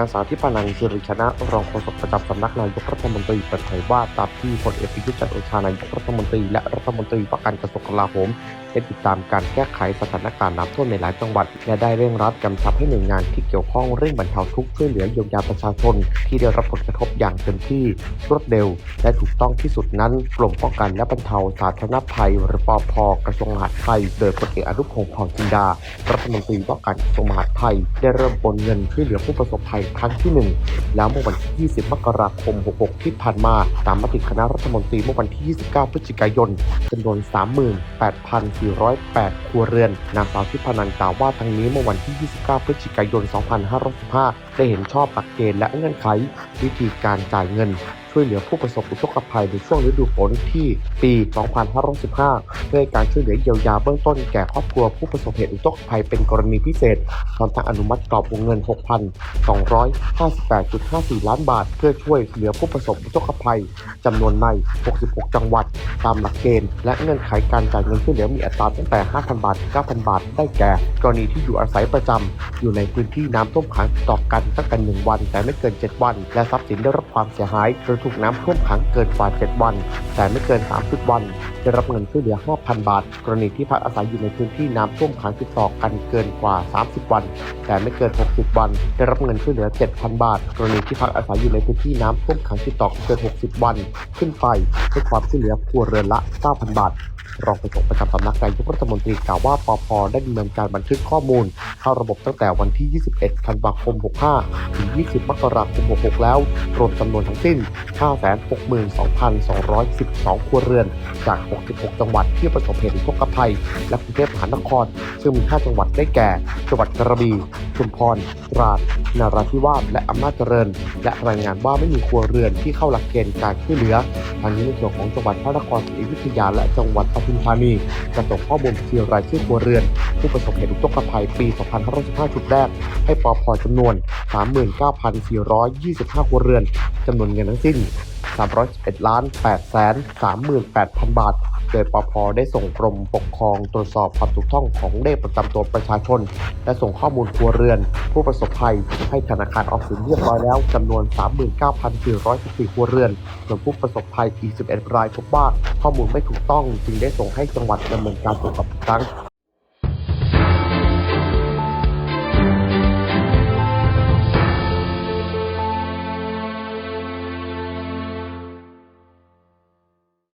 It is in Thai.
ารสาธิพนังสิริชนะรองโฆษกประจำสำนักนายกรัฐมนตรีเปิดเผยว่าตามที่พลเอกประยุทธ์จันทร์โอชานายกรัฐมนตรีและรัฐมนตรีว่าการกระทรวงกลาโหม ได้ติดตามการแก้ไขสถานการณ์น้ำท่วมในหลายจังหวัด และได้เร่งรัดกำชับให้หน่วยงานที่เกี่ยวข้องเร่งบรรเทาทุกข์ช่วยเหลือเยียวยาประชาชน ที่ได้รับผลกระทบอย่างเต็มที่รวดเร็ว และถูกต้องที่สุดนั้นกรมป้องกันและบรรเทาสาธารณภัย หรือปอพกระทรวงมหาดไทย โดยพลเอกอนุพงศ์เผ่าจินดา รัฐมนตรีว่าการกระทรวงมหาดไทย ได้เริ่มโอนเงินช่วยเหลือผู้ประสบภัยครั้งที่ 1 แล้วเมื่อวันที่ 20 มกราคม 66 ที่ผ่านมา ตามมติคณะรัฐมนตรีเมื่อวันที่ 29 พฤศจิกายนจำนวน 38,000 408 ครัวเรือน นางสาวทิพนันกล่าวว่าทั้งนี้เมื่อวันที่ 29 พฤศจิกายน 2565ได้เห็นชอบหลักเกณฑ์และเงื่อนไขวิธีการจ่ายเงิน ช่วยเหลือผู้ประสบอุทกภัยในช่วงฤดูฝนที่ปี 2515เพื่อการช่วยเหลือเยียวยาเบื้องต้นแก่ครอบครัวผู้ประสบเหตุอุทกภัยเป็นกรณีพิเศษพร้อมทั้งอนุมัติกรอบวงเงิน 6,258.54 ล้านบาท เพื่อช่วยเหลือผู้ประสบอุทกภัยจำนวนใน 66 จังหวัด ตามหลักเกณฑ์ และเงื่อนไขการจ่ายเงินช่วยเหลือมีอัตราตั้งแต่ 5,000 บาทถึง9,000 บาท ได้แก่ กรณีที่อยู่อาศัยประจำอยู่ในพื้นที่น้ำท่วมขังต่อกันตั้งแต่1วัน แต่ไม่เกิน 7 วัน และทรัพย์สินได้รับความเสียหายหรือถูกน้ำท่วมขังเกินกว่า 7 วัน แต่ไม่เกิน 30 วันได้รับเงินช่วยเหลือ 5,000 บาท กรณีที่พักอาศัยอยู่ในพื้นที่น้ำท่วมขังติดต่อกันเกินกว่า 30 วัน แต่ไม่เกิน 60 วันได้รับเงินช่วยเหลือ 7,000 บาท กรณีที่พักอาศัยอยู่ในพื้นที่น้ำท่วมขังติดต่อกันเกิน 60 วัน ขึ้นไปให้ความช่วยเหลือครัวเรือนละ 9,000 บาทรองโฆษกประจำสำนักนายกรัฐมนตรีกล่าวว่าปพได้ดำเนินการบันทึกข้อมูล เข้าระบบตั้งแต่วันที่ 21 ธันวาคม 65 ถึง 20 มกราคม 66 แล้ว รวมจำนวนทั้งสิ้น 562,212 ครัวเรือน จาก 66 จังหวัดที่ประสบเหตุอุทกภัย และกรุงเทพมหานคร ซึ่งมี 5 จังหวัดได้แก่ จังหวัดกระบี่ ชุมพร ตราด นาราธิวาส และอำนาจเจริญ และรายงานว่าไม่มีครัวเรือนที่เข้าหลักเกณฑ์การช่วยเหลือทางนี้ในส่วนของจังหวัดพระนครศรีอยุธยาและจังหวัดปทุมธานีจะส่งข้อมูลบัญชีรายชื่อครัวเรือน ผู้ประสบเหตุอุทกภัยปี2515ชุดแรก ให้ปอพจำนวน 39,425 ครัวเรือนจำนวนเงินทั้งสิ้น 311ล้าน8แสน38,000 บาท โดยปอพได้ส่งกรมปกครองตรวจสอบความถูกต้องของเลขประจำตัวประชาชน และส่งข้อมูลครัวเรือน ผู้ประสบภัย ให้ธนาคารออมสินเรียบร้อยแล้วจำนวน 39,414 ครัวเรือนส่วนผู้ประสบภัยอีก 11 รายพบว่าข้อมูลไม่ถูกต้องจึงได้ส่งให้จังหวัดดำเนินการตรวจสอบอีกครั้ง